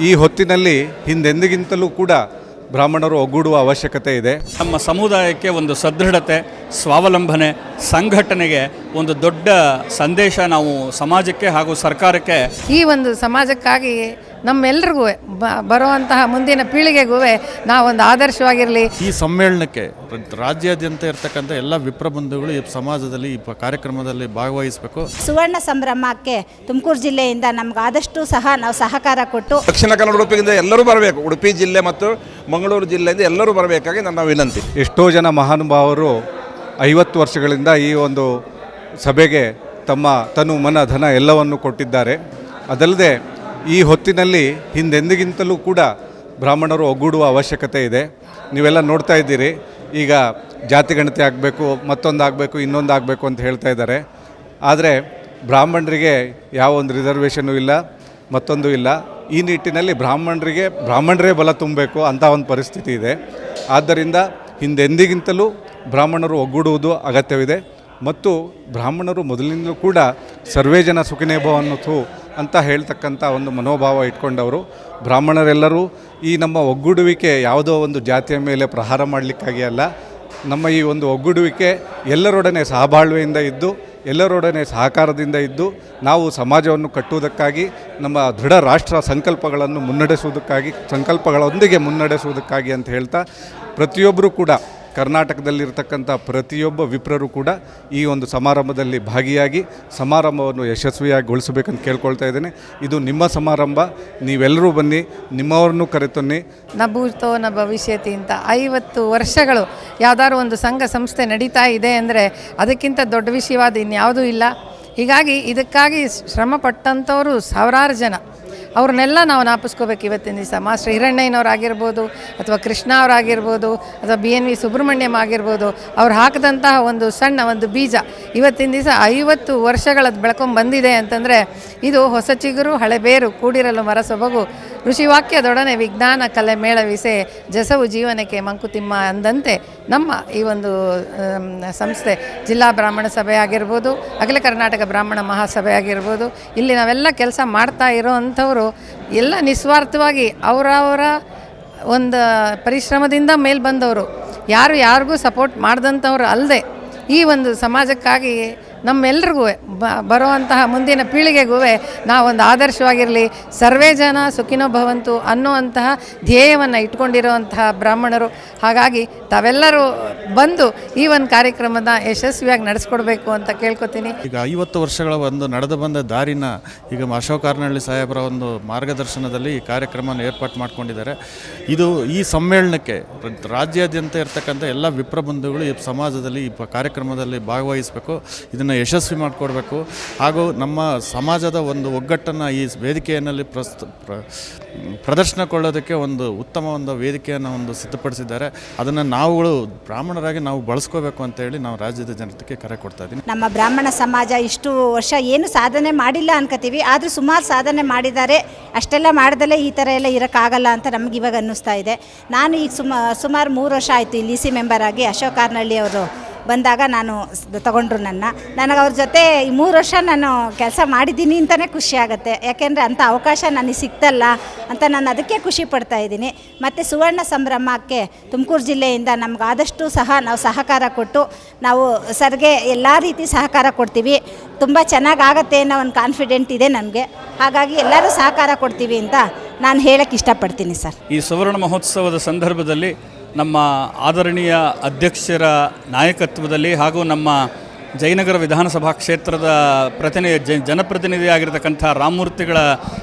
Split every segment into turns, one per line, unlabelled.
ಈ ಹೊತ್ತಿನಲ್ಲಿ ಹಿಂದೆಂದಿಗಿಂತಲೂ ಕೂಡ ಬ್ರಾಹ್ಮಣರು ಒಗ್ಗೂಡುವ ಅವಶ್ಯಕತೆ ಇದೆ.
ನಮ್ಮ ಸಮುದಾಯಕ್ಕೆ ಒಂದು ಸದೃಢತೆ ಸ್ವಾವಲಂಬನೆ ಸಂಘಟನೆಗೆ ಒಂದು ದೊಡ್ಡ ಸಂದೇಶ ನಾವು ಸಮಾಜಕ್ಕೆ ಹಾಗೂ ಸರ್ಕಾರಕ್ಕೆ
ಈ ಒಂದು ಸಮಾಜಕ್ಕಾಗಿ ನಮ್ಮೆಲ್ರಿಗೂ ಬ- ಬರುವಂತಹ ಮುಂದಿನ ಪೀಳಿಗೆಗೂ ನಾವೊಂದು ಆದರ್ಶವಾಗಿರಲಿ.
ಈ ಸಮ್ಮೇಳನಕ್ಕೆ ರಾಜ್ಯಾದ್ಯಂತ ಇರ್ತಕ್ಕಂಥ ಎಲ್ಲ ವಿಪ್ರಬಂಧುಗಳು ಈ ಸಮಾಜದಲ್ಲಿ ಈ ಕಾರ್ಯಕ್ರಮದಲ್ಲಿ ಭಾಗವಹಿಸಬೇಕು.
ಸುವರ್ಣ ಸಂಭ್ರಮಕ್ಕೆ ತುಮಕೂರು ಜಿಲ್ಲೆಯಿಂದ ನಮ್ಗೆ ಆದಷ್ಟು ಸಹ ನಾವು ಸಹಕಾರ ಕೊಟ್ಟು
ದಕ್ಷಿಣ ಕನ್ನಡ ಉಡುಪಿಯಿಂದ ಎಲ್ಲರೂ ಬರಬೇಕು. ಉಡುಪಿ ಜಿಲ್ಲೆ ಮತ್ತು ಮಂಗಳೂರು ಜಿಲ್ಲೆಯಿಂದ ಎಲ್ಲರೂ ಬರಬೇಕಾಗಿ ನನ್ನ ವಿನಂತಿ.
ಎಷ್ಟೋ ಜನ ಮಹಾನುಭಾವರು ಐವತ್ತು ವರ್ಷಗಳಿಂದ ಈ ಒಂದು ಸಭೆಗೆ ತಮ್ಮ ತನು ಮನ ಧನ ಎಲ್ಲವನ್ನು ಕೊಟ್ಟಿದ್ದಾರೆ. ಅದಲ್ಲದೆ ಈ ಹೊತ್ತಿನಲ್ಲಿ ಹಿಂದೆಂದಿಗಿಂತಲೂ ಕೂಡ ಬ್ರಾಹ್ಮಣರು ಒಗ್ಗೂಡುವ ಅವಶ್ಯಕತೆ ಇದೆ. ನೀವೆಲ್ಲ ನೋಡ್ತಾ ಇದ್ದೀರಿ. ಈಗ ಜಾತಿ ಗಣತಿ ಆಗಬೇಕು ಮತ್ತೊಂದು ಆಗಬೇಕು ಇನ್ನೊಂದು ಆಗಬೇಕು ಅಂತ ಹೇಳ್ತಾ ಇದ್ದಾರೆ. ಆದರೆ ಬ್ರಾಹ್ಮಣರಿಗೆ ಯಾವ ಒಂದು ರಿಸರ್ವೇಷನ್ನು ಇಲ್ಲ, ಮತ್ತೊಂದು ಇಲ್ಲ. ಈ ನಿಟ್ಟಿನಲ್ಲಿ ಬ್ರಾಹ್ಮಣರಿಗೆ, ಬ್ರಾಹ್ಮಣರೇ ಬಲ ತುಂಬಬೇಕು ಅಂತ ಒಂದು ಪರಿಸ್ಥಿತಿ ಇದೆ. ಆದ್ದರಿಂದ ಹಿಂದೆಂದಿಗಿಂತಲೂ ಬ್ರಾಹ್ಮಣರು ಒಗ್ಗೂಡುವುದು ಅಗತ್ಯವಿದೆ. ಮತ್ತು ಬ್ರಾಹ್ಮಣರು ಮೊದಲಿನಿಂದಲೂ ಕೂಡ ಸರ್ವೇ ಜನ ಸುಖಿನೇ ಅಂತ ಹೇಳ್ತಕ್ಕಂಥ ಒಂದು ಮನೋಭಾವ ಇಟ್ಕೊಂಡವರು ಬ್ರಾಹ್ಮಣರೆಲ್ಲರೂ ಈ ನಮ್ಮ ಒಗ್ಗೂಡುವಿಕೆ ಯಾವುದೋ ಒಂದು ಜಾತಿಯ ಮೇಲೆ ಪ್ರಹಾರ ಮಾಡಲಿಕ್ಕಾಗಿ ಅಲ್ಲ, ನಮ್ಮ ಈ ಒಂದು ಒಗ್ಗೂಡುವಿಕೆ ಎಲ್ಲರೊಡನೆ ಸಹಬಾಳ್ವೆಯಿಂದ ಇದ್ದು, ಎಲ್ಲರೊಡನೆ ಸಹಕಾರದಿಂದ ಇದ್ದು, ನಾವು ಸಮಾಜವನ್ನು ಕಟ್ಟುವುದಕ್ಕಾಗಿ, ನಮ್ಮ ದೃಢ ರಾಷ್ಟ್ರ ಸಂಕಲ್ಪಗಳನ್ನು ಮುನ್ನಡೆಸುವುದಕ್ಕಾಗಿ, ಸಂಕಲ್ಪಗಳೊಂದಿಗೆ ಮುನ್ನಡೆಸುವುದಕ್ಕಾಗಿ ಅಂತ ಹೇಳ್ತಾ ಪ್ರತಿಯೊಬ್ಬರೂ ಕೂಡ ಕರ್ನಾಟಕದಲ್ಲಿರ್ತಕ್ಕಂಥ ಪ್ರತಿಯೊಬ್ಬ ವಿಪ್ರರು ಕೂಡ ಈ ಒಂದು ಸಮಾರಂಭದಲ್ಲಿ ಭಾಗಿಯಾಗಿ ಸಮಾರಂಭವನ್ನು ಯಶಸ್ವಿಯಾಗಿಗೊಳಿಸಬೇಕಂತ ಕೇಳ್ಕೊಳ್ತಾ ಇದ್ದೇನೆ. ಇದು ನಿಮ್ಮ ಸಮಾರಂಭ. ನೀವೆಲ್ಲರೂ ಬನ್ನಿ, ನಿಮ್ಮವ್ರನ್ನೂ ಕರೆತನ್ನಿ.
ನ ನ ಭವಿಷ್ಯತಿ ಅಂತ ಐವತ್ತು ವರ್ಷಗಳು ಯಾವ್ದಾದ್ರು ಒಂದು ಸಂಘ ಸಂಸ್ಥೆ ನಡೀತಾ ಇದೆ ಅಂದರೆ ಅದಕ್ಕಿಂತ ದೊಡ್ಡ ವಿಷಯವಾದ ಇನ್ಯಾವುದೂ ಇಲ್ಲ. ಹೀಗಾಗಿ ಇದಕ್ಕಾಗಿ ಶ್ರಮಪಟ್ಟಂಥವರು ಸಾವಿರಾರು ಜನ. ಅವ್ರನ್ನೆಲ್ಲ ನಾವು ನಾಪಿಸ್ಕೋಬೇಕು ಇವತ್ತಿನ ದಿವಸ. ಮಾಸ್ಟರ್ ಹಿರಣ್ಣಯ್ಯನವರಾಗಿರ್ಬೋದು ಅಥವಾ ಕೃಷ್ಣ ಅವರಾಗಿರ್ಬೋದು ಅಥವಾ ಬಿ ಎನ್ ವಿ ಸುಬ್ರಹ್ಮಣ್ಯಂ ಆಗಿರ್ಬೋದು, ಅವ್ರು ಹಾಕಿದಂತಹ ಒಂದು ಸಣ್ಣ ಒಂದು ಬೀಜ ಇವತ್ತಿನ ದಿವಸ ಐವತ್ತು ವರ್ಷಗಳದ್ದು ಬೆಳ್ಕೊಂಡು ಬಂದಿದೆ ಅಂತಂದರೆ ಇದು ಹೊಸ ಚಿಗುರು, ಹಳೆ ಬೇರು, ಕೂಡಿರಲು ಮರ ಸೊಬಗು ಋಷಿವಾಕ್ಯದೊಡನೆ ವಿಜ್ಞಾನ ಕಲೆ ಮೇಳವಿಸೆ ಜಸವು ಜೀವನಕ್ಕೆ ಮಂಕುತಿಮ್ಮ ಅಂದಂತೆ ನಮ್ಮ ಈ ಒಂದು ಸಂಸ್ಥೆ ಜಿಲ್ಲಾ ಬ್ರಾಹ್ಮಣ ಸಭೆ ಆಗಿರ್ಬೋದು, ಅಖಿಲ ಕರ್ನಾಟಕ ಬ್ರಾಹ್ಮಣ ಮಹಾಸಭೆ ಆಗಿರ್ಬೋದು, ಇಲ್ಲಿ ನಾವೆಲ್ಲ ಕೆಲಸ ಮಾಡ್ತಾ ಇರೋ ಅಂಥವರು ಎಲ್ಲ ನಿಸ್ವಾರ್ಥವಾಗಿ ಅವರವರ ಒಂದು ಪರಿಶ್ರಮದಿಂದ ಮೇಲೆ ಬಂದವರು. ಯಾರು ಯಾರಿಗೂ ಸಪೋರ್ಟ್ ಮಾಡ್ದಂಥವ್ರು ಅಲ್ಲದೆ ಈ ಒಂದು ಸಮಾಜಕ್ಕಾಗಿ ನಮ್ಮೆಲ್ರಿಗೂ ಬ, ಬರುವಂತಹ ಮುಂದಿನ ಪೀಳಿಗೆಗೂ ನಾವೊಂದು ಆದರ್ಶವಾಗಿರಲಿ. ಸರ್ವೇ ಜನ ಸುಖಿನೋ ಭವಂತು ಅನ್ನುವಂತಹ ಧ್ಯೇಯವನ್ನು ಇಟ್ಕೊಂಡಿರುವಂತಹ ಬ್ರಾಹ್ಮಣರು. ಹಾಗಾಗಿ ತಾವೆಲ್ಲರೂ ಬಂದು ಈ ಒಂದು ಕಾರ್ಯಕ್ರಮದ ಯಶಸ್ವಿಯಾಗಿ ನಡೆಸ್ಕೊಡ್ಬೇಕು ಅಂತ ಕೇಳ್ಕೊತೀನಿ.
ಈಗ ಐವತ್ತು ವರ್ಷಗಳ ಒಂದು ನಡೆದು ಬಂದ ದಾರಿನ ಈಗ ಅಶೋಕ್ ಕಾರ್ನಹಳ್ಳಿ ಸಾಹೇಬರ ಒಂದು ಮಾರ್ಗದರ್ಶನದಲ್ಲಿ ಈ ಕಾರ್ಯಕ್ರಮವನ್ನು ಏರ್ಪಾಟ್ ಮಾಡ್ಕೊಂಡಿದ್ದಾರೆ. ಇದು ಈ ಸಮ್ಮೇಳನಕ್ಕೆ ರಾಜ್ಯಾದ್ಯಂತ ಇರ್ತಕ್ಕಂಥ ಎಲ್ಲ ವಿಪ್ರಬಂಧುಗಳು ಈ ಸಮಾಜದಲ್ಲಿ ಈ ಕಾರ್ಯಕ್ರಮದಲ್ಲಿ ಭಾಗವಹಿಸಬೇಕು. ಇದನ್ನು ಯಶಸ್ವಿ ಮಾಡಿಕೊಡ್ಬೇಕು. ಹಾಗೂ ನಮ್ಮ ಸಮಾಜದ ಒಂದು ಒಗ್ಗಟ್ಟನ್ನು ಈ ವೇದಿಕೆಯಲ್ಲಿ ಪ್ರಸ್ತು, ಪ್ರ ಒಂದು ಉತ್ತಮ ಒಂದು ವೇದಿಕೆಯನ್ನು ಒಂದು ಸಿದ್ಧಪಡಿಸಿದ್ದಾರೆ. ಅದನ್ನು ನಾವುಗಳು ಬ್ರಾಹ್ಮಣರಾಗಿ ನಾವು ಬಳಸ್ಕೋಬೇಕು ಅಂತೇಳಿ ನಾವು ರಾಜ್ಯದ ಜನತೆಗೆ ಕರೆ ಕೊಡ್ತಾ ಇದ್ದೀನಿ.
ನಮ್ಮ ಬ್ರಾಹ್ಮಣ ಸಮಾಜ ಇಷ್ಟು ವರ್ಷ ಏನು ಸಾಧನೆ ಮಾಡಿಲ್ಲ ಅನ್ಕೋತೀವಿ ಆದರೂ ಸುಮಾರು ಸಾಧನೆ ಮಾಡಿದ್ದಾರೆ. ಅಷ್ಟೆಲ್ಲ ಮಾಡ್ದಲೇ ಈ ಥರ ಎಲ್ಲ ಇರೋಕ್ಕಾಗಲ್ಲ ಅಂತ ನಮ್ಗೆ ಇವಾಗ ಅನ್ನಿಸ್ತಾ ಇದೆ. ನಾನು ಈಗ ಸುಮ, ಸುಮಾರು ಮೂರು ವರ್ಷ ಆಯಿತು ಇಲ್ಲಿ ಸಿ ಮೆಂಬರ್ ಆಗಿ ಅಶೋಕ್ ಕಾರ್ನಳ್ಳಿ ಅವರು ಬಂದಾಗ ನಾನು ತಗೊಂಡ್ರು ನನ್ನ. ನನಗೆ ಅವ್ರ ಜೊತೆ ಈ ಮೂರು ವರ್ಷ ನಾನು ಕೆಲಸ ಮಾಡಿದ್ದೀನಿ ಅಂತಲೇ ಖುಷಿ ಆಗುತ್ತೆ. ಯಾಕೆಂದರೆ ಅಂಥ ಅವಕಾಶ ನನಗೆ ಸಿಕ್ತಲ್ಲ ಅಂತ ನಾನು ಅದಕ್ಕೆ ಖುಷಿ ಪಡ್ತಾ ಇದ್ದೀನಿ. ಮತ್ತು ಸುವರ್ಣ ಸಂಭ್ರಮಕ್ಕೆ ತುಮಕೂರು ಜಿಲ್ಲೆಯಿಂದ ನಮ್ಗೆ ಆದಷ್ಟು ಸಹ ನಾವು ಸಹಕಾರ ಕೊಟ್ಟು, ನಾವು ಸರ್ಗೆ ಎಲ್ಲ ರೀತಿ ಸಹಕಾರ ಕೊಡ್ತೀವಿ. ತುಂಬ ಚೆನ್ನಾಗಿ ಆಗತ್ತೆ ಅನ್ನೋ ಒಂದು ಕಾನ್ಫಿಡೆಂಟ್ ಇದೆ ನನಗೆ ಹಾಗಾಗಿ ಎಲ್ಲರೂ ಸಹಕಾರ ಕೊಡ್ತೀವಿ ಅಂತ ನಾನು ಹೇಳಕ್ಕೆ ಇಷ್ಟಪಡ್ತೀನಿ ಸರ್.
ಈ ಸುವರ್ಣ ಮಹೋತ್ಸವದ ಸಂದರ್ಭದಲ್ಲಿ ನಮ್ಮ ಆದರಣೀಯ ಅಧ್ಯಕ್ಷರ ನಾಯಕತ್ವದಲ್ಲಿ ಹಾಗೂ ನಮ್ಮ ಜಯನಗರ ವಿಧಾನಸಭಾ ಕ್ಷೇತ್ರದ ಪ್ರತಿನಿಧಿ ಜ ಜನಪ್ರತಿನಿಧಿಯಾಗಿರ್ತಕ್ಕಂಥ ರಾಮಮೂರ್ತಿಗಳ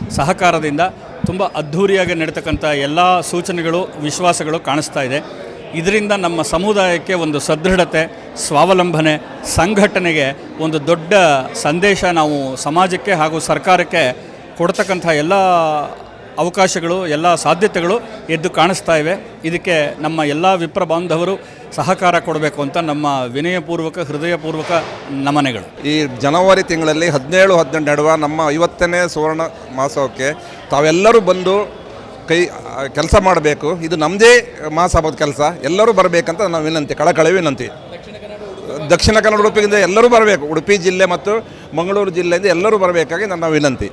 ಸಹಕಾರದಿಂದ ತುಂಬ ಅದ್ಧೂರಿಯಾಗಿ ನಡೀತಕ್ಕಂಥ ಎಲ್ಲ ಸೂಚನೆಗಳು, ವಿಶ್ವಾಸಗಳು ಕಾಣಿಸ್ತಾ ಇದೆ. ಇದರಿಂದ ನಮ್ಮ ಸಮುದಾಯಕ್ಕೆ ಒಂದು ಸದೃಢತೆ, ಸ್ವಾವಲಂಬನೆ, ಸಂಘಟನೆಗೆ ಒಂದು ದೊಡ್ಡ ಸಂದೇಶ ನಾವು ಸಮಾಜಕ್ಕೆ ಹಾಗೂ ಸರ್ಕಾರಕ್ಕೆ ಕೊಡ್ತಕ್ಕಂಥ ಎಲ್ಲ ಅವಕಾಶಗಳು, ಎಲ್ಲ ಸಾಧ್ಯತೆಗಳು ಎದ್ದು ಕಾಣಿಸ್ತಾ ಇವೆ. ಇದಕ್ಕೆ ನಮ್ಮ ಎಲ್ಲ ವಿಪ್ರ ಬಾಂಧವರು ಸಹಕಾರ ಕೊಡಬೇಕು ಅಂತ ನಮ್ಮ ವಿನಯಪೂರ್ವಕ, ಹೃದಯಪೂರ್ವಕ ನಮನೆಗಳು.
ಈ ಜನವರಿ ತಿಂಗಳಲ್ಲಿ ಹದಿನೇಳು, ಹದಿನೆಂಟು ನಡುವ ನಮ್ಮ ಐವತ್ತನೇ ಸುವರ್ಣ ಮಹೋತ್ಸವಕ್ಕೆ ತಾವೆಲ್ಲರೂ ಬಂದು ಕೈ, ಕೆಲಸ ಮಾಡಬೇಕು. ಇದು ನಮ್ಮದೇ ಮಹಾಸಭಾದ ಕೆಲಸ. ಎಲ್ಲರೂ ಬರಬೇಕಂತ ನಾವು ವಿನಂತಿ, ಕಳಕಳಿ ವಿನಂತಿ. ದಕ್ಷಿಣ ಕನ್ನಡ ಉಡುಪಿಯಿಂದ ಎಲ್ಲರೂ ಬರಬೇಕು. ಉಡುಪಿ ಜಿಲ್ಲೆ ಮತ್ತು ಮಂಗಳೂರು ಜಿಲ್ಲೆಯಿಂದ ಎಲ್ಲರೂ ಬರಬೇಕಾಗಿ ನನ್ನ ವಿನಂತಿ.